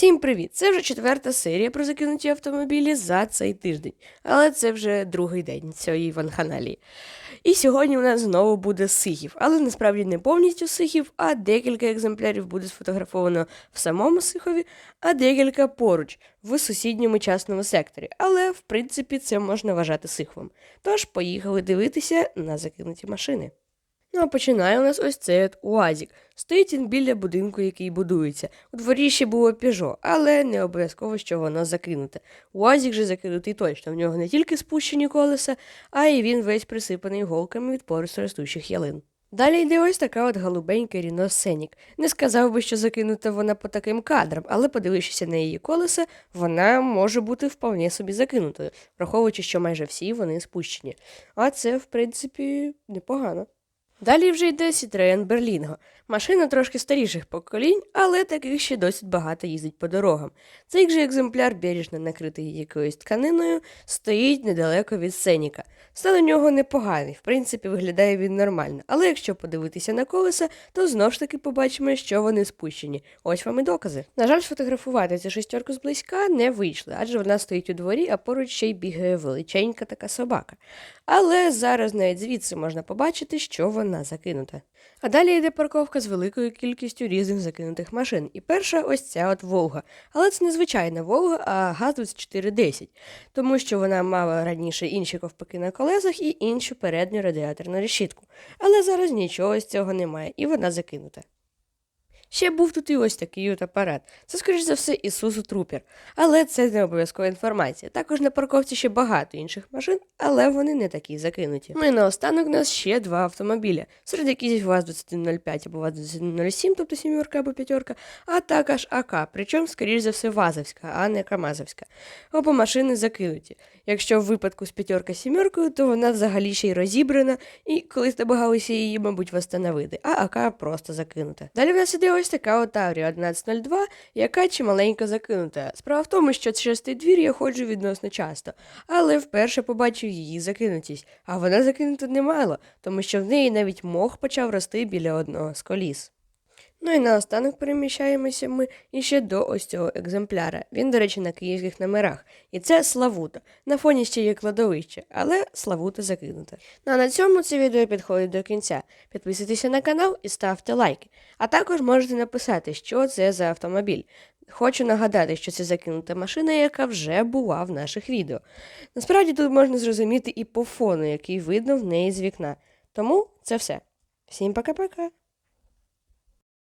Всім привіт! Це вже четверта серія про закинуті автомобілі за цей тиждень, але це вже другий день цієї ванханалії. І сьогодні у нас знову буде сихів, але насправді не повністю сихів, а декілька екземплярів буде сфотографовано в самому сихові, а декілька поруч в сусідньому частному секторі. Але в принципі це можна вважати сихвом. Тож поїхали дивитися на закинуті машини. Ну а починає у нас ось цей от УАЗік. Стоїть він біля будинку, який будується. У дворі ще було Пежо, але не обов'язково, що воно закинуте. УАЗік же закинутий точно. В нього не тільки спущені колеса, а й він весь присипаний голками від поросту ростучих ялин. Далі йде ось така от голубенька Ріно Сенік. Не сказав би, що закинута вона по таким кадрам, але подивившися на її колеса, вона може бути вполне собі закинутою, враховуючи, що майже всі вони спущені. А це, в принципі, непогано. Далі вже йде Citroen Berlingo. Машина трошки старіших поколінь, але таких ще досить багато їздить по дорогам. Цей же екземпляр, бережно накритий якоюсь тканиною, стоїть недалеко від Сеніка. Стан у нього непоганий, в принципі, виглядає він нормально, але якщо подивитися на колеса, то знов ж таки побачимо, що вони спущені. Ось вам і докази. На жаль, сфотографувати цю шестерку зблизька не вийшло, адже вона стоїть у дворі, а поруч ще й бігає величенька така собака. Але зараз навіть звідси можна побачити, що вона закинута. А далі йде парковка з великою кількістю різних закинутих машин. І перша ось ця от Волга. Але це не звичайна Волга, а ГАЗ-2410, тому що вона мала раніше інші ковпаки на колесах і іншу передню радіаторну решітку. Але зараз нічого з цього немає, і вона закинута. Ще був тут і ось такий от апарат. Це, скоріш за все, Ісусу Трупер. Але це не обов'язкова інформація. Також на парковці ще багато інших машин, але вони не такі закинуті. Ну і наостанок у нас ще два автомобіля. Серед яких ВАЗ-2105 або ВАЗ-2107, тобто сімерка або п'ятерка, а також АК, причому, скоріш за все, ВАЗовська, а не Камазовська. Оба машини закинуті. Якщо в випадку з п'ятерка сімеркою, то вона взагалі ще й розібрана, і колись намагалися її, мабуть, восстановити, а АК просто закинута. Далі в нас іде ось така от Таврія 1102, яка чималенько закинута. Справа в тому, що через цей двір я ходжу відносно часто, але вперше побачив її закинутість, а вона закинута немало, тому що в неї навіть мох почав рости біля одного з коліс. Ну і наостанок переміщаємося ми іще до ось цього екземпляра. Він, до речі, на київських номерах. І це Славута. На фоні ще є кладовище, але Славута закинута. Ну а на цьому це відео підходить до кінця. Підписуйтеся на канал і ставте лайки. А також можете написати, що це за автомобіль. Хочу нагадати, що це закинута машина, яка вже була в наших відео. Насправді тут можна зрозуміти і по фону, який видно в неї з вікна. Тому це все. Всім пока-пока!